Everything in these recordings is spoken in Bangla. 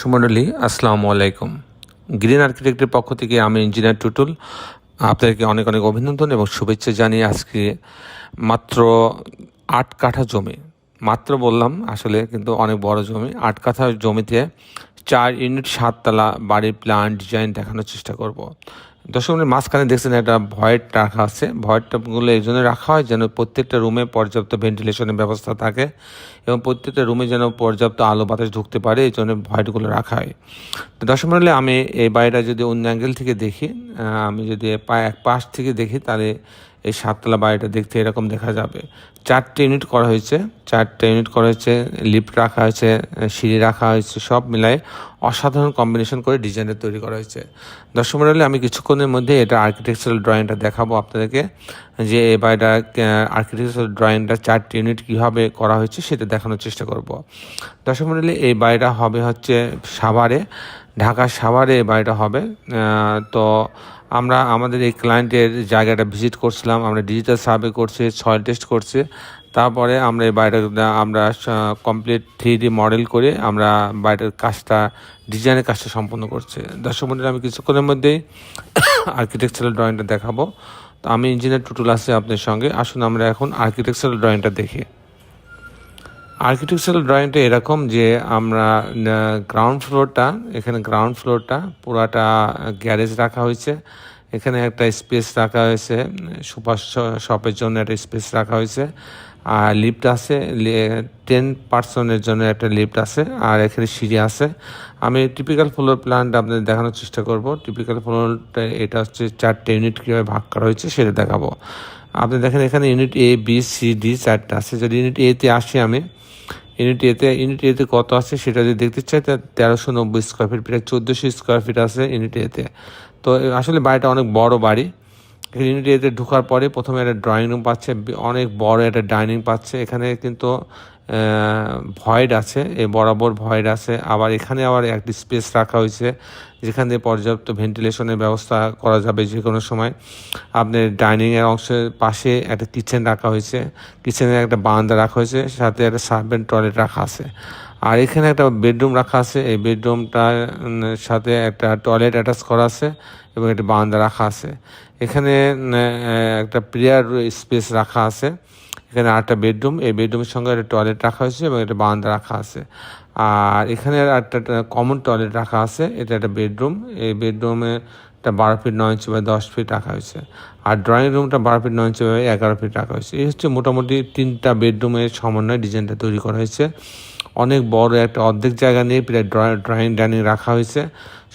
সুমন্ডলী আসসালামু আলাইকুম। গ্রিন আর্কিটেক্টের পক্ষ থেকে আমি ইঞ্জিনিয়ার টুটুল। আপনাদেরকে অনেক অনেক অভিনন্দন এবং শুভেচ্ছা জানিয়ে আজকে মাত্র আট কাঠা জমি। মাত্র বললাম, আসলে কিন্তু অনেক বড় জমি। আট কাঠা জমিতে চার ইউনিট সাততলা বাড়ির প্ল্যান ডিজাইন দেখানোর চেষ্টা করব। দর্শক মিনিট মাঝখানে দেখছেন একটা ভয়েট রাখা আছে। ভয়েটগুলো এই জন্য রাখা হয় যেন প্রত্যেকটা রুমে পর্যাপ্ত ভেন্টিলেশনের ব্যবস্থা থাকে এবং প্রত্যেকটা রুমে যেন পর্যাপ্ত আলো বাতাস ঢুকতে পারে, এই জন্য ভয়েটগুলো রাখা হয়। তো দর্শক মিনিটে আমি এই বাড়িটা যদি অন্য অ্যাঙ্গেল থেকে দেখি আমি যদি এক পাশ থেকে দেখি, তাহলে এই সাততলা বাড়িটা দেখতে এরকম দেখা যাবে। চারটে ইউনিট করা হয়েছে। চারটে ইউনিট করা হয়েছে লিফট রাখা হয়েছে, সিঁড়ি রাখা হয়েছে, সব মিলায় অসাধারণ কম্বিনেশন করে ডিজাইনটা তৈরি করা হয়েছে। দর্শক মন্ডলী, আমি কিছুক্ষণের মধ্যে এটা আর্কিটেকচারাল ড্রয়িংটা দেখাবো আপনাদেরকে। যে এই বাড়িটা আর্কিটেকচারাল ড্রয়িংটা চারটে ইউনিট কীভাবে করা হয়েছে সেটা দেখানোর চেষ্টা করব। দর্শক মন্ডলী, এই বাড়িটা হবে হচ্ছে সাভারে। ঢাকার সাভারে বাড়িটা হবে তো আমরা আমাদের এই ক্লায়েন্টের জায়গাটা ভিজিট করছিলাম, আমরা ডিজিটাল সার্ভে করছি সয়েল টেস্ট করছি, তারপরে আমরা এই বাড়িটা, আমরা কমপ্লিট থ্রি ডি মডেল করে আমরা বাড়িটার কাজটা ডিজাইনের কাজটা সম্পন্ন করছি। দর্শক মন্ডলী, আমি কিছুক্ষণের মধ্যেই আর্কিটেকচারাল ড্রয়িংটা দেখাবো। তো আমি ইঞ্জিনিয়ার টুটুল আছি আপনার সঙ্গে। আসুন আমরা এখন আর্কিটেকচারাল ড্রয়িংটা দেখি। আর্কিটেকচারাল ড্রয়িংটা এরকম যে আমরা গ্রাউন্ড ফ্লোরটা এখানে গ্রাউন্ড ফ্লোরটা পুরাটা গ্যারেজ রাখা হয়েছে। এখানে একটা স্পেস রাখা হয়েছে, সুপার শপের জন্য একটা স্পেস রাখা হয়েছে। আর লিফট আছে টেন পার্সনের জন্য একটা লিফট আছে, আর এখানে সিঁড়ি আছে। আমি টিপিক্যাল ফ্লোর প্ল্যানটা আপনাদের দেখানোর চেষ্টা করব। টিপিক্যাল ফ্লোরটা এটা হচ্ছে চারটে ইউনিট কীভাবে ভাগ করা হয়েছে সেটা দেখাবো। আপনি দেখেন এখানে unit A B C D চারটা আছে। যদি ইউনিট এতে আসি আমি ইউনিট এতে ইউনিট এতে কত আছে সেটা যদি দেখতে চাই, তা তেরোশো নব্বই স্কোয়ার ফিট প্রায় চোদ্দোশো স্কোয়ার ফিট আছে ইউনিট এতে তো। আসলে বাড়িটা অনেক বড় বাড়ি। ইউনিট এতে ঢোকার পরে প্রথমে একটা ড্রয়িং রুম পাচ্ছে, অনেক বড় একটা ডাইনিং পাচ্ছে। এখানে কিন্তু ভয়েড আছে, এ বরাবর ভয়েড আছে। আবার এখানে আবার একটি স্পেস রাখা হয়েছে, যেখান যেখানে পর্যাপ্ত ভেন্টিলেশনের ব্যবস্থা করা যাবে যে কোনো সময় আপনার ডাইনিংয়ের অংশের পাশে একটা কিচেন রাখা হয়েছে কিচেনের একটা বারান্দা রাখা হয়েছে, সাথে একটা সার্ভেন্ট টয়লেট রাখা আছে। আর এখানে একটা বেডরুম রাখা আছে, এই বেডরুমটার সাথে একটা টয়লেট অ্যাটাচ করা আছে এবং একটা বারান্দা রাখা আছে। এখানে একটা প্রেয়ার স্পেস রাখা আছে। এখানে আটটা বেডরুম, এই বেডরুমের সঙ্গে একটা টয়লেট রাখা হয়েছে এবং একটা বারান্দা রাখা আছে। আর এখানে একটা কমন টয়লেট রাখা আছে, এটা একটা বেডরুম, এই বেডরুমে একটা বারো ফিট, নয় ইঞ্চি বা দশ ফিট রাখা হয়েছে। আর ড্রয়িং রুমটা বারো ফিট, নয় ইঞ্চি বাই এগারো ফিট রাখা হয়েছে। এই হচ্ছে মোটামুটি তিনটা বেডরুমের সমন্বয় ডিজাইনটা তৈরি করা হয়েছে। অনেক বড় একটা অর্ধেক জায়গা নিয়ে প্রায় ড্রয়িং ডাইনিং রাখা হয়েছে।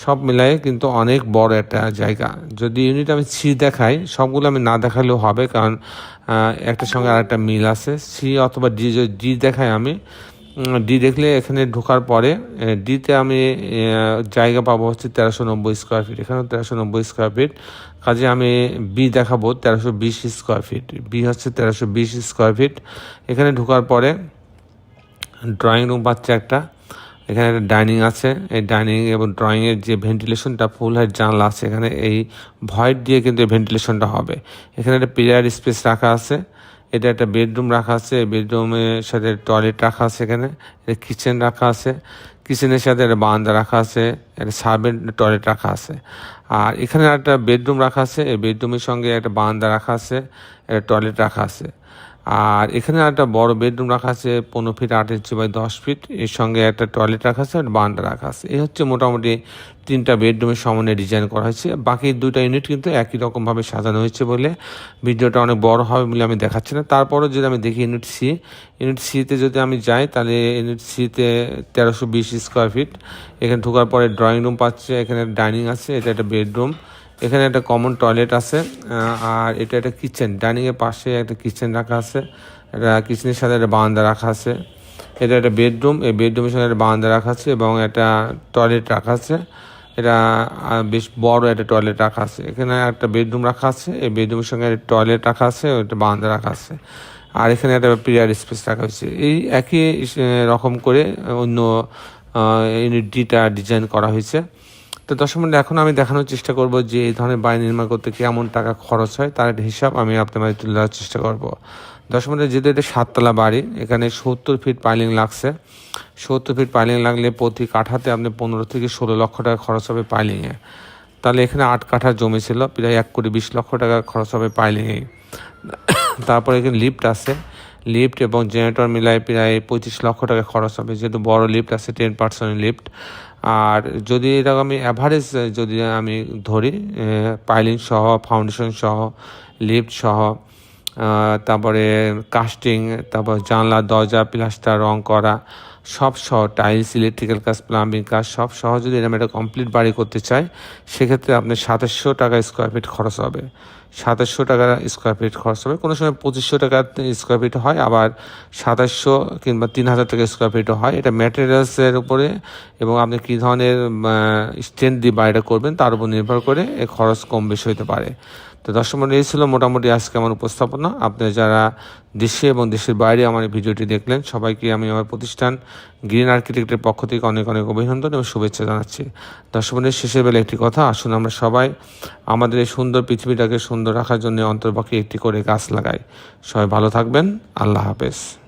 সব মিলাই কিন্তু অনেক বড় একটা জায়গা। যদি ইউনিট আমি সি দেখাই, সবগুলো আমি না দেখালেও হবে, কারণ একটার সঙ্গে আরেকটা মিল আছে। সি অথবা ডি ডি দেখাই আমি ডি দেখলে এখানে ঢোকার পরে ডিতে আমি জায়গা পাবো হচ্ছে তেরোশো নব্বই স্কোয়ার ফিট এখানেও তেরোশো নব্বই স্কোয়ার ফিট কাজে আমি বি দেখাবো তেরোশো বিশ স্কোয়ার ফিট বি হচ্ছে তেরোশো বিশ স্কোয়ার ফিট এখানে ঢোকার পরে ড্রয়িং রুম পাচ্ছে একটা। এখানে একটা ডাইনিং আছে। এই ডাইনিং এবং ড্রয়িংয়ের যে ভেন্টিলেশনটা ফুল হাইট জানলা আছে, এখানে এই ভয়েড দিয়ে কিন্তু ভেন্টিলেশনটা হবে। এখানে একটা প্লেয়ার স্পেস রাখা আছে। এটা একটা বেডরুম রাখা আছে। বেডরুমের সাথে টয়লেট রাখা আছে এখানে। এটা কিচেন রাখা আছে। কিচেনের সাথে একটা বারান্দা রাখা আছে। একটা সার্ভেন্ট টয়লেট রাখা আছে। আর এখানে একটা বেডরুম রাখা আছে। এই বেডরুমের সঙ্গে একটা বারান্দা রাখা আছে। একটা টয়লেট রাখা আছে। আর এখানে একটা বড় বেডরুম রাখা আছে, পনেরো ফিট আট ইঞ্চি বাই দশ ফিট এর সঙ্গে একটা টয়লেট রাখা আছে একটা বারান্দা রাখা আছে। এই হচ্ছে মোটামুটি তিনটা বেডরুমের সমন্বয়ে ডিজাইন করা হয়েছে। বাকি দুইটা ইউনিট কিন্তু একই রকমভাবে সাজানো হয়েছে বলে ভিডিওটা অনেক বড় হবে বলে আমি দেখাচ্ছি না। তারপরও যদি আমি দেখি ইউনিট সি ইউনিট সিতে যদি আমি যাই, তাহলে ইউনিট সিতে তেরোশো বিশ স্কোয়ার ফিট এখানে ঢোকার পরে ড্রয়িং রুম পাচ্ছে, এখানে ডাইনিং আছে, এটা একটা বেডরুম এখানে একটা কমন টয়লেট আছে আর এটা একটা কিচেন ডাইনিং এর পাশে একটা কিচেন রাখা আছে, একটা কিচেনের সাথে একটা বারান্দা রাখা আছে। এটা একটা বেডরুম এই বেডরুমের সঙ্গে একটা বারান্দা রাখা আছে এবং একটা টয়লেট রাখা আছে। এটা বেশ বড় একটা টয়লেট রাখা আছে। এখানে একটা বেডরুম রাখা আছে, এই বেডরুমের সঙ্গে টয়লেট রাখা আছে একটা বারান্দা রাখা আছে। আর এখানে একটা প্রিয়ার স্পেস রাখা হয়েছে। এই একই রকম করে অন্য ইউনিট ডিটা ডিজাইন করা হয়েছে। তো দর্শক মণ্ডলী এখন আমি দেখানোর চেষ্টা করব যে এই ধরনের বাড়ি নির্মাণ করতে কেমন টাকা খরচ হয়, তার একটা হিসাব আমি আপনার তুলে ধরার চেষ্টা করব। দশ মিনিট যেহেতু এটা সাততলা বাড়ি, এখানে সত্তর ফিট পাইলিং লাগছে। সত্তর ফিট পাইলিং লাগলে প্রতি কাঠাতে আপনি পনেরো থেকে ষোলো লক্ষ টাকা খরচ হবে পাইলিংয়ে। তাহলে এখানে আট কাঠা জমি ছিল, প্রায় এক কোটি বিশ লক্ষ টাকা খরচ হবে পাইলিংয়ে তারপরে এখানে লিফট আছে। লিফট এবং জেনারেটর মিলায় প্রায় পঁচিশ লক্ষ টাকা খরচ হবে। যেহেতু বড় লিফট আছে, টেন পার্সেন্ট লিফট। আর যদি এটা আমি অ্যাভারেজ যদি আমি ধরি পাইলিং সহ ফাউন্ডেশন সহ লিফ্ট সহ তারপরে কাস্টিং তারপর জানলা, দরজা প্লাস্টার রং করা সব সহ টাইলস ইলেকট্রিক্যাল কাজ প্লাম্বিং কাজ সব সহ যদি এরকম একটা কমপ্লিট বাড়ি করতে চাই সেক্ষেত্রে আপনার সাতাশশো টাকা স্কোয়ার ফিট খরচ হবে। সাতাশশো টাকা স্কোয়ার ফিট খরচ হবে। কোনো সময় পঁচিশশো টাকা স্কোয়ার ফিট হয় আবার সাতাশশো কিংবা তিন হাজার টাকা স্কোয়ার ফিটও হয়। এটা ম্যাটেরিয়ালসের উপরে এবং আপনি কী ধরনের স্ট্রেন্থ দিয়ে বাড়িটা করবেন তার উপর নির্ভর করে এ খরচ কম বেশি হতে পারে। তো দর্শক মন্ডলী, এই ছিল মোটামুটি আজকে আমার উপস্থাপনা। আপনি যারা দেশে এবং দেশের বাইরে আমার ভিডিওটি দেখলেন সবাইকে আমি আমার প্রতিষ্ঠান গ্রিন আর্কিটেক্টের পক্ষ থেকে অনেক অনেক অভিনন্দন এবং শুভেচ্ছা জানাচ্ছি। দর্শক মন্ডলী, শেষের বেলা একটি কথা আসুন আমরা সবাই আমাদের এই সুন্দর পৃথিবীটাকে সুন্দর রাখার জন্য অন্তর্পক্ষে একটি করে গাছ লাগাই। সবাই ভালো থাকবেন আল্লাহ হাফেজ।